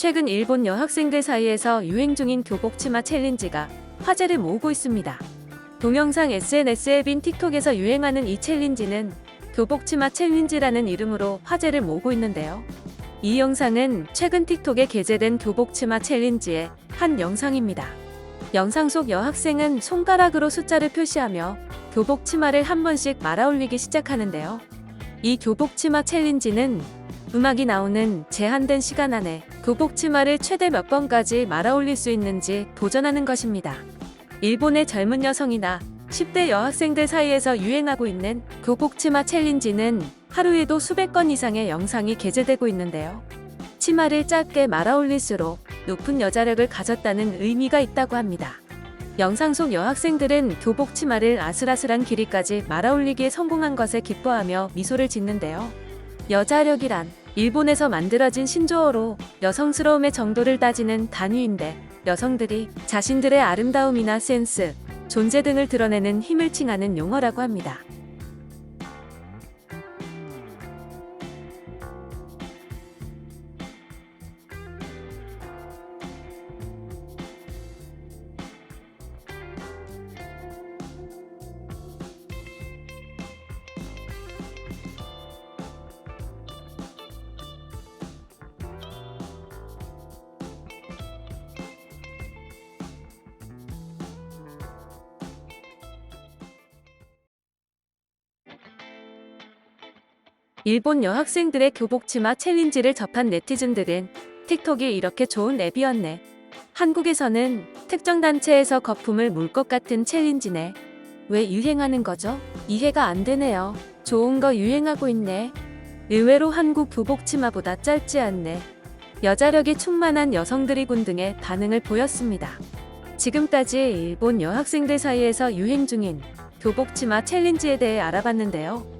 최근 일본 여학생들 사이에서 유행 중인 교복 치마 챌린지가 화제를 모으고 있습니다. 동영상 SNS 앱인 틱톡에서 유행하는 이 챌린지는 교복 치마 챌린지라는 이름으로 화제를 모으고 있는데요. 이 영상은 최근 틱톡에 게재된 교복 치마 챌린지의 한 영상입니다. 영상 속 여학생은 손가락으로 숫자를 표시하며 교복 치마를 한 번씩 말아 올리기 시작하는데요. 이 교복 치마 챌린지는 음악이 나오는 제한된 시간 안에 교복 치마를 최대 몇 번까지 말아 올릴 수 있는지 도전하는 것입니다. 일본의 젊은 여성이나 10대 여학생들 사이에서 유행하고 있는 교복 치마 챌린지는 하루에도 수백 건 이상의 영상이 게재되고 있는데요. 치마를 짧게 말아 올릴수록 높은 여자력을 가졌다는 의미가 있다고 합니다. 영상 속 여학생들은 교복 치마를 아슬아슬한 길이까지 말아 올리기에 성공한 것에 기뻐하며 미소를 짓는데요. 여자력이란 일본에서 만들어진 신조어로 여성스러움의 정도를 따지는 단위인데 여성들이 자신들의 아름다움이나 센스, 존재 등을 드러내는 힘을 칭하는 용어라고 합니다. 일본 여학생들의 교복 치마 챌린지를 접한 네티즌들은 틱톡이 이렇게 좋은 앱이었네. 한국에서는 특정 단체에서 거품을 물 것 같은 챌린지네. 왜 유행하는 거죠? 이해가 안 되네요. 좋은 거 유행하고 있네. 의외로 한국 교복 치마보다 짧지 않네. 여자력이 충만한 여성들이군 등의 반응을 보였습니다. 지금까지 일본 여학생들 사이에서 유행 중인 교복 치마 챌린지에 대해 알아봤는데요.